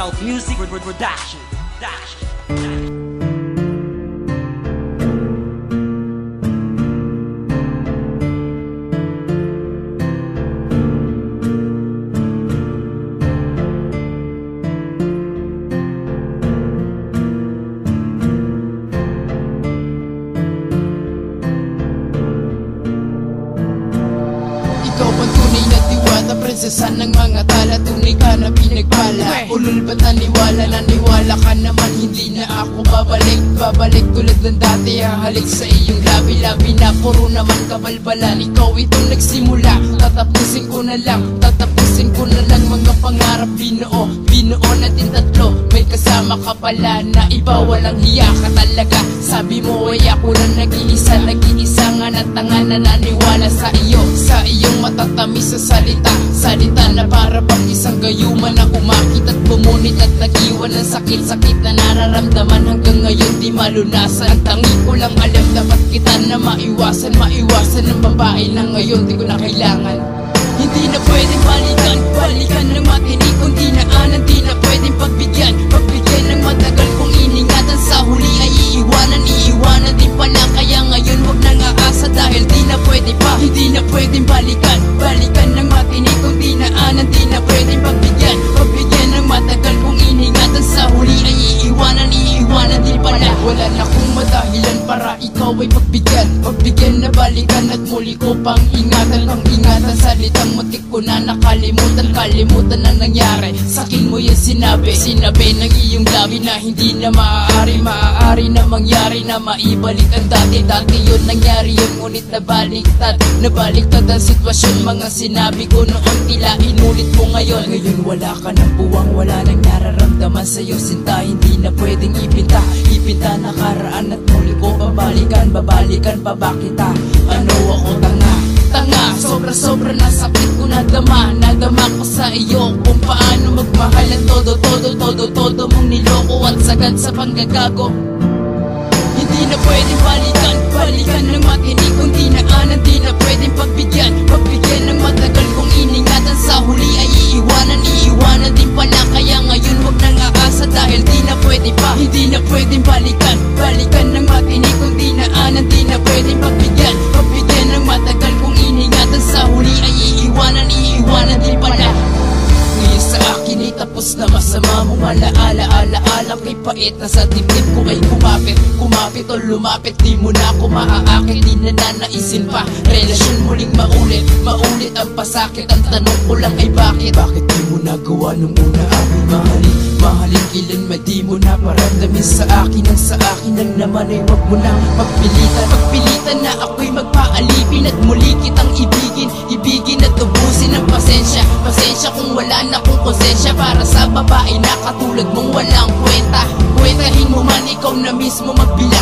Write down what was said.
South Music Production. Ikaw ang tunay na diwata Prinsesa ng mga tala Tunay ka na pinagpala. Ulul ba't naniwala? Naniwala ka naman Hindi na ako babalik. Babalik tulad ng dati Hahalik sa iyong labi-labi na Puro naman kabalbalan Ikaw itong nagsimula Tatapusin ko na lang Tatapusin ko na lang Mga pangarap binuo Binuo natin tatlo May kasama ka pala Na iba walang hiya ka talaga. Sabi mo ay ako na nag-iisa Nag-iisa nga na tanga na naniwala sa iyo matatamis sa salita. Salita na para bang isang gayuman Na umakit at bumunit at nag-iwan ng sakit-sakit na nararamdaman. Hanggang ngayon di malunasan. Ang tangi ko lang alam dapat kita na maiwasan. Maiwasan ng babae na ngayon di ko na kailangan. Hindi na pwedeng balikan, balikan ng matinig Kundi na anan, di na pwedeng pagbigyan. Pagbigyan ng matagal kong iningatan Sa huli ay iiwanan, iiwanan din pala. Kaya ngayon wag nang aasa dahil di na pwede pa. Hindi na pwedeng balikan, balikan ng matinig Kundi na anan, di na pwedeng pagbigyan. Pagbigyan ng matagal kong iningatan Sa huli ay iiwanan, iiwanan din pala. Wala na balikan at muli ko pang ingatan Pang ingatan. Salitang mutik ko na nakalimutan Kalimutan ang nangyari. Sa akin mo yung sinabi Sinabi ng iyong labi na hindi na maaari Maaari na mangyari na maibalik ang dati. Dati yun nangyari yun ngunit nabaliktad Nabaliktad ang sitwasyon. Mga sinabi ko noon tila inulit mo ngayon. Ngayon wala ka ng buwang Wala nang nararamdaman sa'yo. Sinta hindi na pwedeng ipinta Ipinta nakaraan at muli ko babalikan. Babalikan pa ba kita? Ano ako? Tanga Tanga, sobra-sobra na sakit ko nadama Nadama ko sa iyo kung paano magmahal ng todo Todo, todo, todo mong niloko at sagad sa panggagago. Hindi na pwedeng balikan, balikan ng matinig Kundi na anan, di na pwedeng pagbigyan. Pagbigyan ng matagal kong iningatan. Sa huli ay iiwanan, iiwanan din pala. Kaya ngayon wag nang aasa dahil di pwede pa. Hindi na pwedeng balikan, balikan ng matinig Kundi na anan, di na pwedeng pagbigyan. Pagbigyan ng matagal kong iningatan Sa huli ay iiwanan, iiwanan din pala. Ngayon sa akin ay tapos na masama mong alaala Alaala kay pait na sa dibdib ko ay kumapit. Kumapit o lumapit di mo na ako maaakit. Di na nanaisin pa Ang pasakit Ang tanong ko lang ay bakit? Bakit di mo nagawa nung una? Ako'y mahalin Mahalin kailan ma di mo na paramdamin sa akin Ang sa akin lang naman ay wag mo nang magpilitan. Magpilitan na ako'y magpaalipin At muli kitang ibigin Ibigin at ubusin ang pasensya. Pasensya kung wala na akong konsensya Para sa babae na katulad mong walang kwenta. Kwentahin mo man ikaw na mismo Magbilang